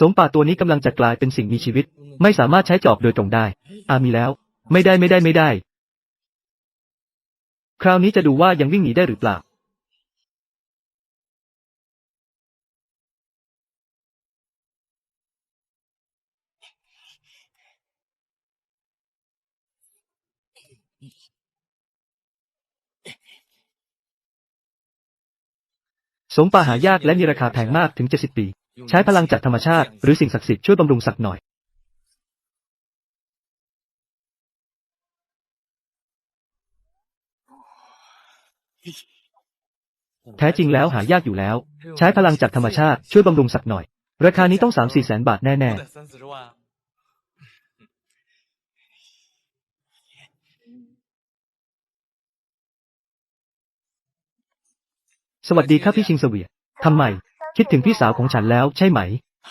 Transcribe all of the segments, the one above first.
สมป่าตัวนี้กำลังจะกลายเป็นสิ่งมีชีวิต ไม่สามารถใช้จอบโดยตรงได้ อามีแล้ว ไม่ได้ไม่ได้ไม่ได้ คราวนี้จะดูว่ายังวิ่งหนีได้หรือเปล่า สมป่าหายากและมีราคาแพงมากถึง70ปี ใช้พลังจากธรรมชาติ หรือสิ่งศักดิ์สิทธิ์ช่วยบำรุงสักหน่อย แท้จริงแล้วหายากอยู่แล้ว ใช้พลังจากธรรมชาติช่วยบำรุงสักหน่อย ราคานี้ต้องสามสี่แสนบาทแน่ ๆสวัสดีครับพี่ชิงเสวียทำไม คิดถึงพี่สาวของฉันแล้วใช่ไหม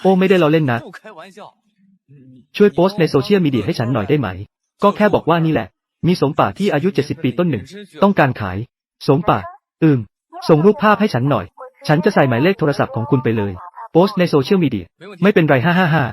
โอไม่ได้เราเล่นนะ ช่วยโพสต์ในโซเชียลมีเดียให้ฉันหน่อยได้ไหม ก็แค่บอกว่านี่แหละ มีสมป่าที่อายุ 70 ปีต้นหนึ่ง ต้องการขาย สมป่า อืม ส่งรูปภาพให้ฉันหน่อย ฉันจะใส่หมายเลขโทรศัพท์ของคุณไปเลย โพสต์ในโซเชียลมีเดีย ไม่เป็นไรฮ่าฮ่าฮ่า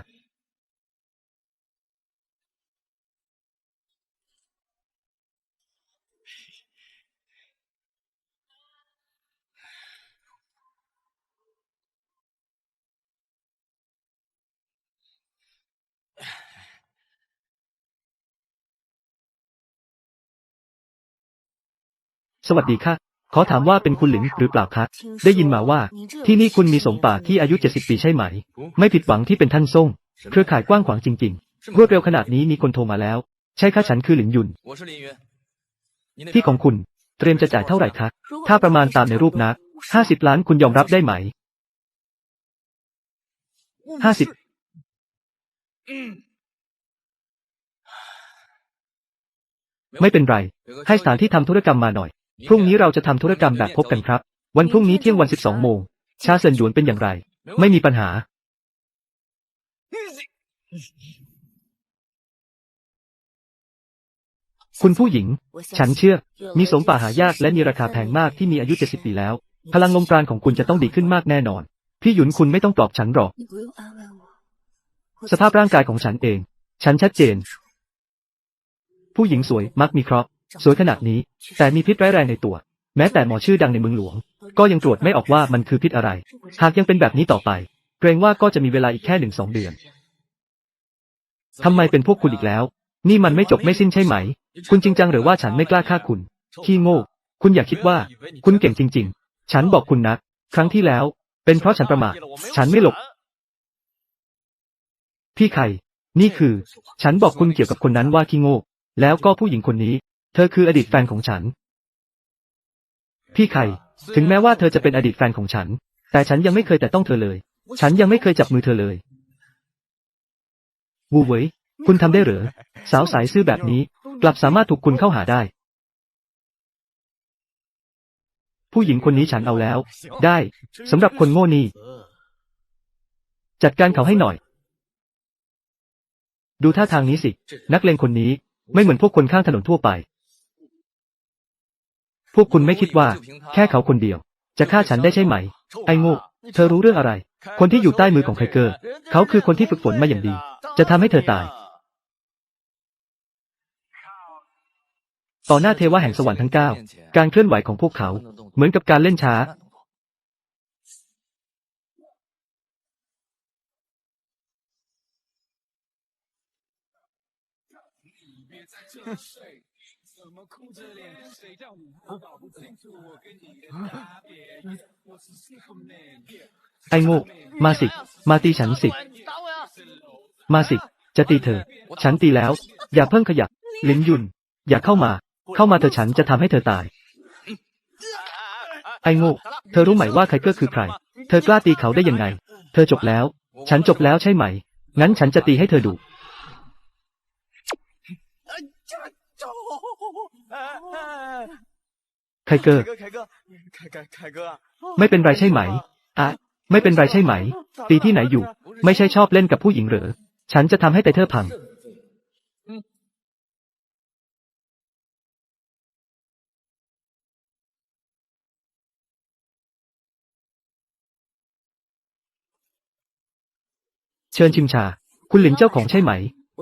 สวัสดีค่ะ ขอถามว่าเป็นคุณหลินหรือเปล่าคะ ได้ยินมาว่า ที่นี่คุณมีสงป่าที่อายุ 70 ปีใช่ไหม ไม่ผิดหวังที่เป็นท่านส่ง เครือข่ายกว้างขวางจริงๆ รวดเร็วขนาดนี้มีคนโทรมาแล้ว ใช่ค่ะฉันคือหลินยุน ที่ของคุณ เตรียมจะจ่ายเท่าไหร่คะ ถ้าประมาณตามในรูปนัสิบล้านคุณยอมรับได้ไหมห้าสิบไม่เป็นไร ให้สถานที่ทำธุรกรรมมาหน่อย พรุ่งนี้เราจะทำธุรกรรมแบบพบกันครับ วันพรุ่งนี้เที่ยงวัน 12 โมง ชาเซินหยวนเป็นอย่างไร ไม่มีปัญหา คุณผู้หญิง ฉันเชื่อ มีสมป่าหายากและมีราคาแพงมากที่มีอายุ 70 ปีแล้ว พลังลมปราณของคุณจะต้องดีขึ้นมากแน่นอน พี่หยุนคุณไม่ต้องปลอบฉันหรอก สภาพร่างกายของฉันเอง ฉันชัดเจน ผู้หญิงสวยมักมีเคราะห์ สวยขนาดนี้ แต่มีพิษร้ายแรงในตัว แม้แต่หมอชื่อดังในเมืองหลวง ก็ยังตรวจไม่ออกว่ามันคือพิษอะไร หากยังเป็นแบบนี้ต่อไป เกรงว่าก็จะมีเวลาอีกแค่หนึ่งสองเดือนทำไมเป็นพวกคุณอีกแล้ว นี่มันไม่จบไม่สิ้นใช่ไหม คุณจริงจังหรือว่าฉันไม่กล้าฆ่าคุณ ขี้โง่ คุณอย่าคิดว่า คุณเก่งจริง ๆ ฉันบอกคุณนะครั้งที่แล้ว เป็นเพราะฉันประมาท ฉันไม่หลบ พี่ใครนี่คือ ฉันบอกคุณเกี่ยวกับคนนั้นว่าขี้โง่ แล้วก็ผู้หญิงคนนี้ เธอคืออดีตแฟนของฉัน พี่ใครถึงแม้ว่าเธอจะเป็นอดีตแฟนของฉัน แต่ฉันยังไม่เคยแต่ต้องเธอเลย ฉันยังไม่เคยจับมือเธอเลย วูเวยคุณทำได้หรือ สาวสายซื่อแบบนี้ กลับสามารถถูกคุณเข้าหาได้ ผู้หญิงคนนี้ฉันเอาแล้ว ได้สำหรับคนโง่นี่จัดการเขาให้หน่อย ดูท่าทางนี้สิ นักเลงคนนี้ไม่เหมือนพวกคนข้างถนนทั่วไป พวกคุณไม่คิดว่า แค่เขาคนเดียว จะฆ่าฉันได้ใช่ไหม ไอ้โง่เธอรู้เรื่องอะไร คนที่อยู่ใต้มือของไทเกอร์ เขาคือคนที่ฝึกฝนมาอย่างดี จะทำให้เธอตาย ต่อหน้าเทวะแห่งสวรรค์ทั้งเก้าการเคลื่อนไหวของพวกเขา เหมือนกับการเล่นช้า ไอ้โง่มาสิ มาตีฉันสิ มาสิ จะตีเธอ ฉันตีแล้ว อย่าเพิ่งขยับ ลิ้นยุน อย่าเข้ามา เข้ามาเธอฉันจะทำให้เธอตาย ไอ้โง่เธอรู้ไหมว่าไคเกอร์คือใคร เธอกล้าตีเขาได้ยังไง เธอจบแล้ว ฉันจบแล้วใช่ไหม งั้นฉันจะตีให้เธอดู ไคเกอร์ ไม่เป็นไรใช่ไหม อะ ไม่เป็นไรใช่ไหม ตีที่ไหนอยู่ ไม่ใช่ชอบเล่นกับผู้หญิงเหรอ ฉันจะทำให้ไตเธอพัง เชิญชิมชา คุณหลินเจ้าของใช่ไหม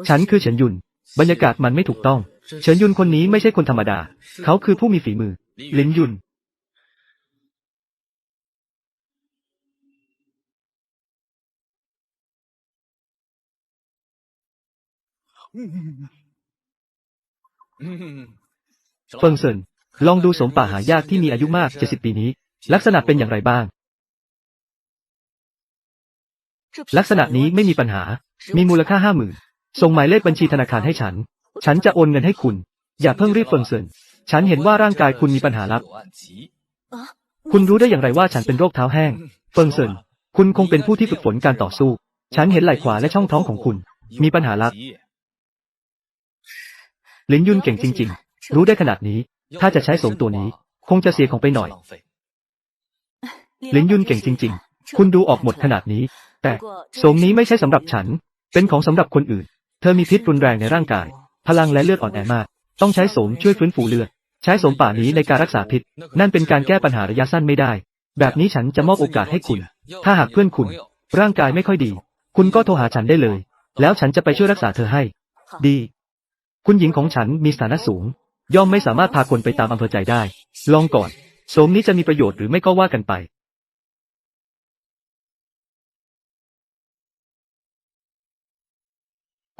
ฉันคือเฉินยุน บรรยากาศมันไม่ถูกต้อง เฉินยุนคนนี้ไม่ใช่คนธรรมดา เขาคือผู้มีฝีมือหลินยุน，เฟิงเซินลองดูสมป่าหายากที่มีอายุมาก70ปีนี้ ลักษณะเป็นอย่างไรบ้าง ลักษณะนี้ไม่มีปัญหา มีมูลค่าห้าหมื่นส่งหมายเลขบัญชีธนาคารให้ฉัน ฉันจะโอนเงินให้คุณ อย่าเพิ่งรีบเฟิงเซินฉันเห็นว่าร่างกายคุณมีปัญหาลับ คุณรู้ได้อย่างไรว่าฉันเป็นโรคเท้าแห้ง เฟิงเซินคุณคงเป็นผู้ที่ฝึกฝนการต่อสู้ ฉันเห็นไหล่ขวาและช่องท้องของคุณ มีปัญหาลับลินยุนเก่งจริง ๆ รู้ได้ขนาดนี้ ถ้าจะใช้สมตัวนี้ คงจะเสียของไปหน่อยลินยุนเก่งจริง ๆ คุณดูออกหมดขนาดนี้ แต่สมนี้ไม่ใช่สำหรับฉัน เป็นของสำหรับคนอื่น เธอมีพิษรุนแรงในร่างกาย พลังและเลือดอ่อนแอมาก ต้องใช้โสมช่วยฟื้นฟูเลือด ใช้โสมป่านี้ในการรักษาพิษ นั่นเป็นการแก้ปัญหาระยะสั้นไม่ได้ แบบนี้ฉันจะมอบโอกาสให้คุณ ถ้าหากเพื่อนคุณ ร่างกายไม่ค่อยดี คุณก็โทรหาฉันได้เลย แล้วฉันจะไปช่วยรักษาเธอให้ ดี คุณหญิงของฉันมีสถานะสูง ย่อมไม่สามารถพาคนไปตามอำเภอใจได้ ลองก่อน โสมนี้จะมีประโยชน์หรือไม่ก็ว่ากันไป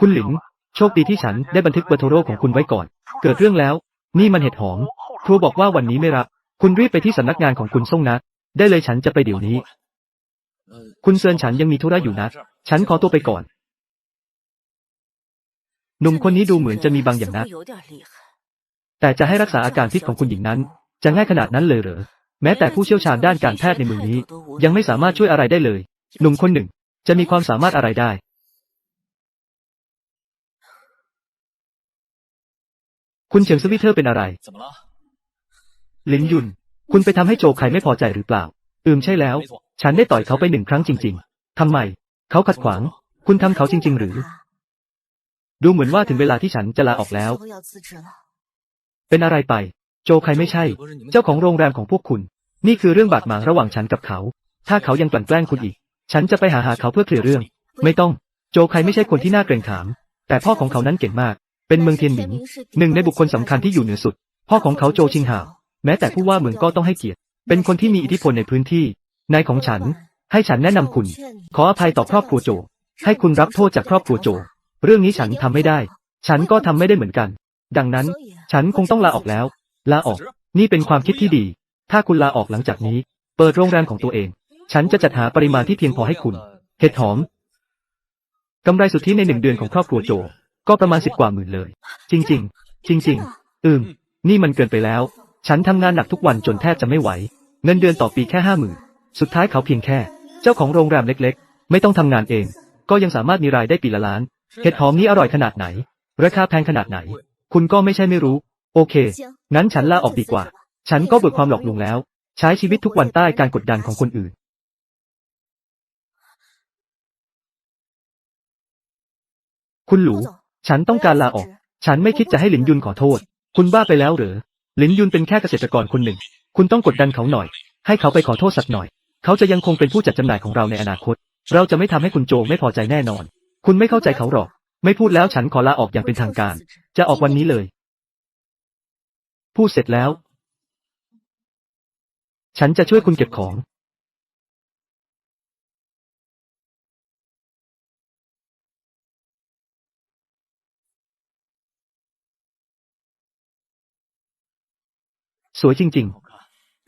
คุณหลิง โชคดีที่ฉันได้บันทึกเบอร์โทรของคุณไว้ก่อน เกิดเรื่องแล้ว นี่มันเห็ดหอม ครูบอกว่าวันนี้ไม่รับ คุณรีบไปที่สำนักงานของคุณส่งนะ ได้เลยฉันจะไปเดี๋ยวนี้，คุณเซินฉันยังมีธุระอยู่นะ ฉันขอตัวไปก่อน หนุ่มคนนี้ดูเหมือนจะมีบางอย่างนะ แต่จะให้รักษาอาการพิษของคุณหญิงนั้น จะง่ายขนาดนั้นเลยเหรอ แม้แต่ผู้เชี่ยวชาญด้านการแพทย์ในเมืองนี้ ยังไม่สามารถช่วยอะไรได้เลย หนุ่มคนหนึ่ง จะมีความสามารถอะไรได้ คุณเฉียงสวิเธอเป็นอะไร ลินยุน คุณไปทำให้โจใครไม่พอใจหรือเปล่า อืมใช่แล้ว ฉันได้ต่อยเขาไปหนึ่งครั้งจริง ๆ ทำไม เขาขัดขวาง คุณทำเขาจริง ๆ หรือ ดูเหมือนว่าถึงเวลาที่ฉันจะลาออกแล้ว เป็นอะไรไป โจใครไม่ใช่ เจ้าของโรงแรมของพวกคุณ นี่คือเรื่องบาดหมางระหว่างฉันกับเขา ถ้าเขายังกลั่นแกล้งคุณอีก ฉันจะไปหาหาเขาเพื่อเคลียร์เรื่อง ไม่ต้อง โจใครไม่ใช่คนที่น่าเกรงขาม แต่พ่อของเขานั้นเก่งมาก เป็นเมืองเทียนหมิงหนึ่งในบุคคลสำคัญที่อยู่เหนือสุด พ่อของเขาโจชิงหาวแม้แต่ผู้ว่าเมืองก็ต้องให้เกียรติ เป็นคนที่มีอิทธิพลในพื้นที่ นายของฉัน ให้ฉันแนะนำคุณ ขออภัยต่อครอบครัวโจ ให้คุณรับโทษจากครอบครัวโจ เรื่องนี้ฉันทำไม่ได้ ฉันก็ทำไม่ได้เหมือนกัน ดังนั้น ฉันคงต้องลาออกแล้ว ลาออก นี่เป็นความคิดที่ดี ถ้าคุณลาออกหลังจากนี้ เปิดโรงแรมของตัวเอง ฉันจะจัดหาปริมาณที่เพียงพอให้คุณ เห็ดหอมกำไรสุทธิในหนึ่งเดือนของครอบครัวโจ ก็ประมาณสิบกว่าหมื่นเลย จริงๆจริงๆอืม นี่มันเกินไปแล้ว ฉันทำงานหนักทุกวันจนแทบจะไม่ไหว เงินเดือนต่อปีแค่ห้าหมื่นสุดท้ายเขาเพียงแค่ เจ้าของโรงแรมเล็ก ๆ ไม่ต้องทำงานเอง ก็ยังสามารถมีรายได้ปีละล้าน เห็ดหอมนี้อร่อยขนาดไหน ราคาแพงขนาดไหน คุณก็ไม่ใช่ไม่รู้ โอเค งั้นฉันลาออกดีกว่า ฉันก็เบื่อความหลอกลวงแล้ว ใช้ชีวิตทุกวันใต้การกดดันของคนอื่นคุณหลู ฉันต้องการลาออก ฉันไม่คิดจะให้หลินยุนขอโทษ คุณบ้าไปแล้วเหรอหลินยุนเป็นแค่เกษตรกรคนหนึ่ง คุณต้องกดดันเขาหน่อย ให้เขาไปขอโทษสักหน่อย เขาจะยังคงเป็นผู้จัดจำหน่ายของเราในอนาคต เราจะไม่ทำให้คุณโจไม่พอใจแน่นอน คุณไม่เข้าใจเขาหรอก ไม่พูดแล้วฉันขอลาออกอย่างเป็นทางการ จะออกวันนี้เลย พูดเสร็จแล้ว ฉันจะช่วยคุณเก็บของ สวยจริง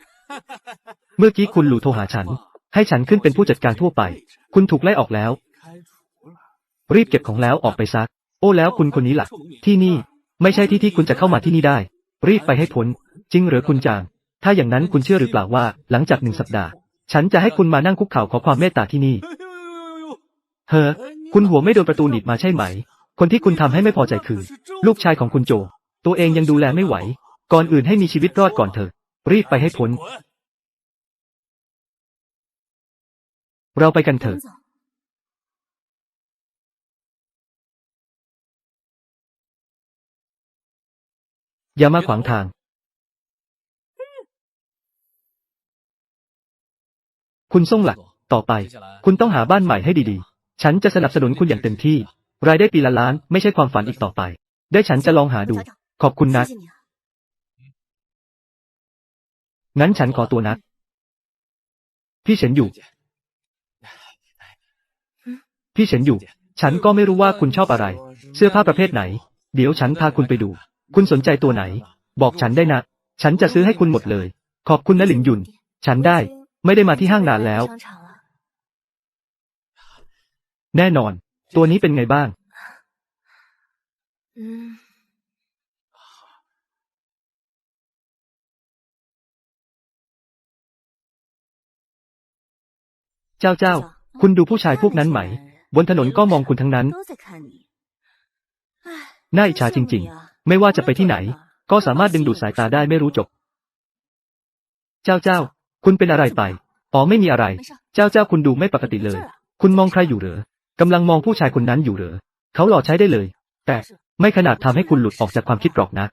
ๆ เมื่อกี้คุณหลู่โทรหาฉัน ให้ฉันขึ้นเป็นผู้จัดการทั่วไป คุณถูกไล่ออกแล้ว รีบเก็บของแล้วออกไปซัก โอ้แล้วคุณคนนี้ละ่ะ ที่นี่ ไม่ใช่ที่ที่คุณจะเข้ามาที่นี่ได้ รีบไปให้พ้น จริงหรือคุณจาง ถ้าอย่างนั้นคุณเชื่อหรือเปล่าว่า หลังจากหนึ่งสัปดาห์ ฉันจะให้คุณมานั่งคุกเข่าขอความเมตตาที่นี่ เฮ้อ คุณหัวไม่โดนประตูหนีบมาใช่ไหม คนที่คุณทำให้ไม่พอใจคือ ลูกชายของคุณโจ ตัวเองยังดูแลไม่ไหว ก่อนอื่นให้มีชีวิตรอดก่อนเถอะ รีบไปให้พ้น เราไปกันเถอะอย่ามาขวางทาง คุณส่งหลัก ต่อไป คุณต้องหาบ้านใหม่ให้ดีๆ ฉันจะสนับสนุนคุณอย่างเต็มที่ รายได้ปีละล้านไม่ใช่ความฝันอีกต่อไป ได้ฉันจะลองหาดู ขอบคุณนะ งั้นฉันขอตัวนะ พี่เฉินอยู่ พี่เฉินอยู่ ฉันก็ไม่รู้ว่าคุณชอบอะไร เสื้อผ้าประเภทไหน เดี๋ยวฉันพาคุณไปดู คุณสนใจตัวไหน บอกฉันได้นะ ฉันจะซื้อให้คุณหมดเลย ขอบคุณนะหลิงหยุน ฉันได้ ไม่ได้มาที่ห้างนานแล้ว แน่นอน ตัวนี้เป็นไงบ้าง เจ้าเจ้า คุณดูผู้ชายพวกนั้นไหม บนถนนก็มองคุณทั้งนั้น น่าอิจฉาจริง ๆ ไม่ว่าจะไปที่ไหน ก็สามารถดึงดูดสายตาได้ไม่รู้จบ เจ้าเจ้า คุณเป็นอะไรไป อ๋อไม่มีอะไร เจ้าเจ้าคุณดูไม่ปกติเลย คุณมองใครอยู่เหรอกำลังมองผู้ชายคนนั้นอยู่เหรอ เขาหล่อใช้ได้เลย แต่ไม่ขนาดทำให้คุณหลุดออกจากความคิดกรอกนะ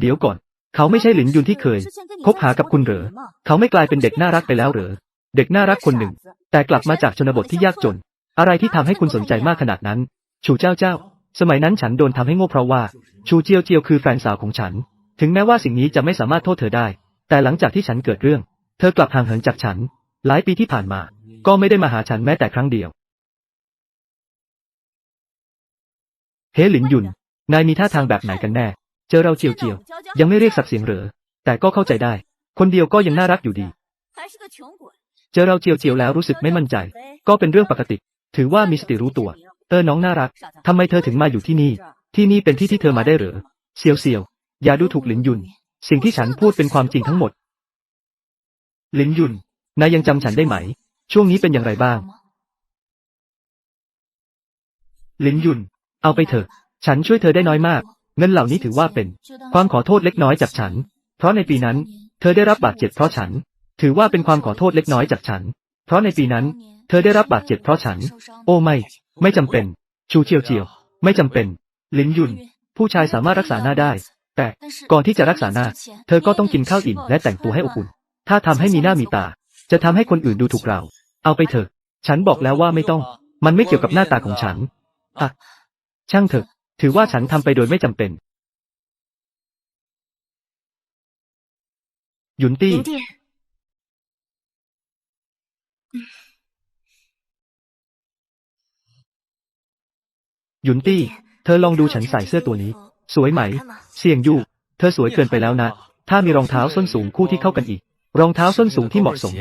เดี๋ยวก่อน เขาไม่ใช่หลินยุนที่เคย คบหากับคุณเหรอ เขาไม่กลายเป็นเด็กน่ารักไปแล้วเหรอ เด็กน่ารักคนหนึ่ง แต่กลับมาจากชนบทที่ยากจน อะไรที่ทำให้คุณสนใจมากขนาดนั้น ชูเจ้าเจ้า สมัยนั้นฉันโดนทำให้โง่เพราะว่า ชูเจียวเจียวคือแฟนสาวของฉัน ถึงแม้ว่าสิ่งนี้จะไม่สามารถโทษเธอได้ แต่หลังจากที่ฉันเกิดเรื่อง เธอกลับห่างเหินจากฉัน หลายปีที่ผ่านมา ก็ไม่ได้มาหาฉันแม้แต่ครั้งเดียว เฮหลินยุน นายมีท่าทางแบบไหนกันแน่ เจอเราเจียวเจียวยังไม่เรียกสักเสียงเหรอ แต่ก็เข้าใจได้ คนเดียวก็ยังน่ารักอยู่ดี เจอเราเจียวเจียวแล้วรู้สึกไม่มั่นใจ ก็เป็นเรื่องปกติ ถือว่ามีสติรู้ตัว เออน้องน่ารักทำไมเธอถึงมาอยู่ที่นี่ ที่นี่เป็นที่ที่เธอมาได้เหรอ เสียวเสียวอย่าดูถูกหลินยุน สิ่งที่ฉันพูดเป็นความจริงทั้งหมด หลินยุนนายยังจำฉันได้ไหม ช่วงนี้เป็นอย่างไรบ้าง หลินยุน เอาไปเถอะ ฉันช่วยเธอได้น้อยมาก เงินเหล่านี้ถือว่าเป็นความขอโทษเล็กน้อยจากฉัน เพราะในปีนั้น เธอได้รับบาดเจ็บเพราะฉัน ถือว่าเป็นความขอโทษเล็กน้อยจากฉัน เพราะในปีนั้น เธอได้รับบาดเจ็บเพราะฉัน โอ้ไม่ ไม่จำเป็น ชูเจียวเจียว ไม่จำเป็น ลินยุน ผู้ชายสามารถรักษาหน้าได้ แต่ก่อนที่จะรักษาหน้า เธอก็ต้องกินข้าวอิ่มและแต่งตัวให้อบอุ่น ถ้าทำให้มีหน้ามีตา จะทำให้คนอื่นดูถูกเรา เอาไปเถอะ ฉันบอกแล้วว่าไม่ต้อง มันไม่เกี่ยวกับหน้าตาของฉันอะช่างเถอะ ถือว่าฉันทำไปโดยไม่จำเป็น หยุนตี้林弟，หยุนตี้ เธอลองดูฉันใส่เสื้อตัวนี้ สวยไหม เสี่ยงยู่ เธอสวยเกินไปแล้วนะ ถ้ามีรองเท้าส้นสูงคู่ที่เข้ากันอีก รองเท้าส้นสูงที่เหมาะสม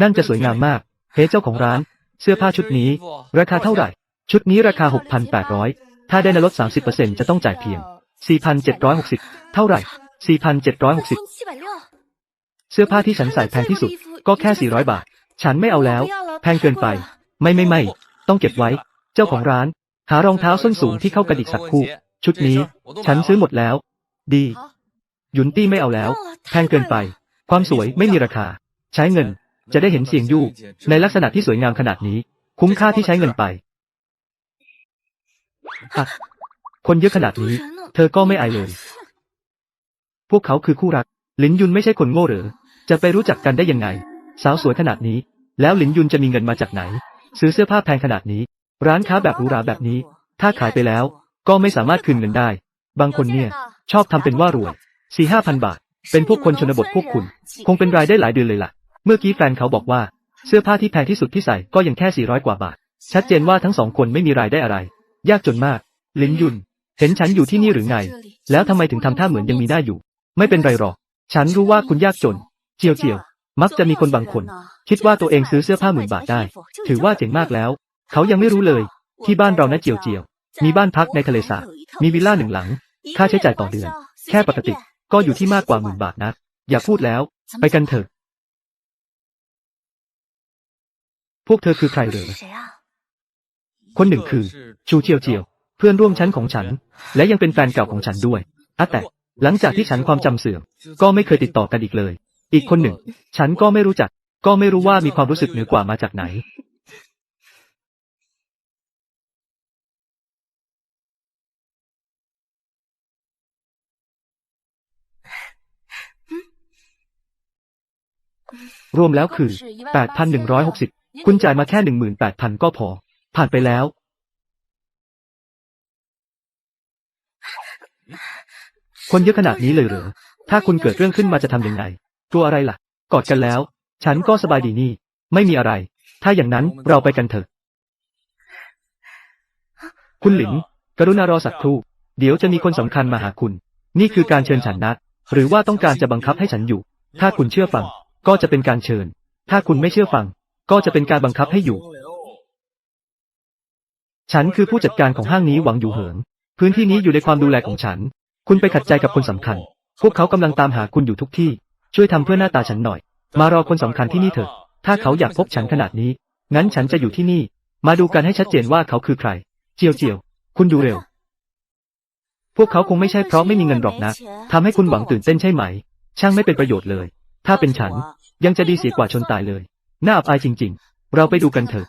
นั่นจะสวยงามมาก เฮ้เจ้าของร้าน เสื้อผ้าชุดนี้ ราคาเท่าไหร่ ชุดนี้ราคา 6,800 ถ้าได้นลด 30%จะต้องจ่ายเพียง 4,760 เท่าไหร่ 4,760 เสื้อผ้าที่ฉันใส่แพงที่สุด ก็แค่ 400 บาท ฉันไม่เอาแล้ว แพงเกินไป ไม่ไม่ไม่ ต้องเก็บไว้ เจ้าของร้าน หารองเท้าส้นสูงที่เข้ากระดิกสักคู่ ชุดนี้ ฉันซื้อหมดแล้ว ดี หยุนตี้ไม่เอาแล้ว แพงเกินไป ความสวยไม่มีราคา ใช้เงิน จะได้เห็นเสียงยู่ ในลักษณะที่สวยงามขนาดนี้ คุ้มค่าที่ใช้เงินไป อะคนเยอะขนาดนี้ เธอก็ไม่อายเลย พวกเขาคือคู่รัก หลินยุนไม่ใช่คนโง่หรือ จะไปรู้จักกันได้ยังไง สาวสวยขนาดนี้ แล้วหลินยุนจะมีเงินมาจากไหน ซื้อเสื้อผ้าแพงขนาดนี้ ร้านค้าแบบหรูหราแบบนี้ ถ้าขายไปแล้ว ก็ไม่สามารถคืนเงินได้ บางคนเนี่ย ชอบทำเป็นว่ารวยสี่ห้าพันบาท เป็นพวกคนชนบทพวกคุณ คงเป็นรายได้หลายเดือนเลยล่ะ เมื่อกี้แฟนเขาบอกว่า เสื้อผ้าที่แพงที่สุดที่ใส่ก็ยังแค่400กว่าบาท ชัดเจนว่าทั้งสองคนไม่มีรายได้อะไร ยากจนมาก ลินยุน เห็นฉันอยู่ที่นี่หรือไง แล้วทำไมถึงทำท่าเหมือนยังมีหน้าอยู่ ไม่เป็นไรหรอก ฉันรู้ว่าคุณยากจน เจียวเจียว มักจะมีคนบางคน คิดว่าตัวเองซื้อเสื้อผ้าหมื่นบาทได้ ถือว่าเจ๋งมากแล้ว เขายังไม่รู้เลย ที่บ้านเรานะเจียวเจียว มีบ้านพักในทะเลสาบ มีวิลล่าหนึ่งหลัง ค่าใช้จ่ายต่อเดือน แค่ปกติ ก็อยู่ที่มากกว่าหมื่นบาทนะ อย่าพูดแล้ว ไปกันเถอะ พวกเธอคือใครเหรอ？ คนหนึ่งคือ ชูเจียวเจียว เพื่อนร่วมชั้นของฉัน และยังเป็นแฟนเก่าของฉันด้วยอะแต่ หลังจากที่ฉันความจำเสื่อม ก็ไม่เคยติดต่อกันอีกเลย อีกคนหนึ่ง ฉันก็ไม่รู้จัก ก็ไม่รู้ว่ามีความรู้สึกเหนือกว่ามาจากไหนรวมแล้วคือ 8,160 คุณจ่ายมาแค่หนึ่งหมื่นแปดพันก็พอ ผ่านไปแล้ว คนเยอะขนาดนี้เลยเหรอ ถ้าคุณเกิดเรื่องขึ้นมาจะทำยังไงตัวอะไรล่ะ กอดกันแล้ว ฉันก็สบายดีนี่ ไม่มีอะไร ถ้าอย่างนั้นเราไปกันเถอะ คุณหลิน กรุณารอสักครู่ เดี๋ยวจะมีคนสำคัญมาหาคุณ นี่คือการเชิญฉันนะหรือว่าต้องการจะบังคับให้ฉันอยู่ ถ้าคุณเชื่อฟัง ก็จะเป็นการเชิญ ถ้าคุณไม่เชื่อฟัง ก็จะเป็นการบังคับให้อยู่ ฉันคือผู้จัดการของห้างนี้หวังอยู่เหิง พื้นที่นี้อยู่ในความดูแลของฉัน คุณไปขัดใจกับคนสำคัญ พวกเขากำลังตามหาคุณอยู่ทุกที่ ช่วยทำเพื่อหน้าตาฉันหน่อย มารอคนสำคัญที่นี่เถอะ ถ้าเขาอยากพบฉันขนาดนี้ งั้นฉันจะอยู่ที่นี่ มาดูกันให้ชัดเจนว่าเขาคือใคร เจียวเจียว คุณดูเร็ว พวกเขาคงไม่ใช่เพราะไม่มีเงินหรอกนะทำให้คุณหวังตื่นเต้นใช่ไหม ช่างไม่เป็นประโยชน์เลย ถ้าเป็นฉัน ยังจะดีเสียกว่าชนตายเลย น่าอับอายจริง ๆ เราไปดูกันเถอะ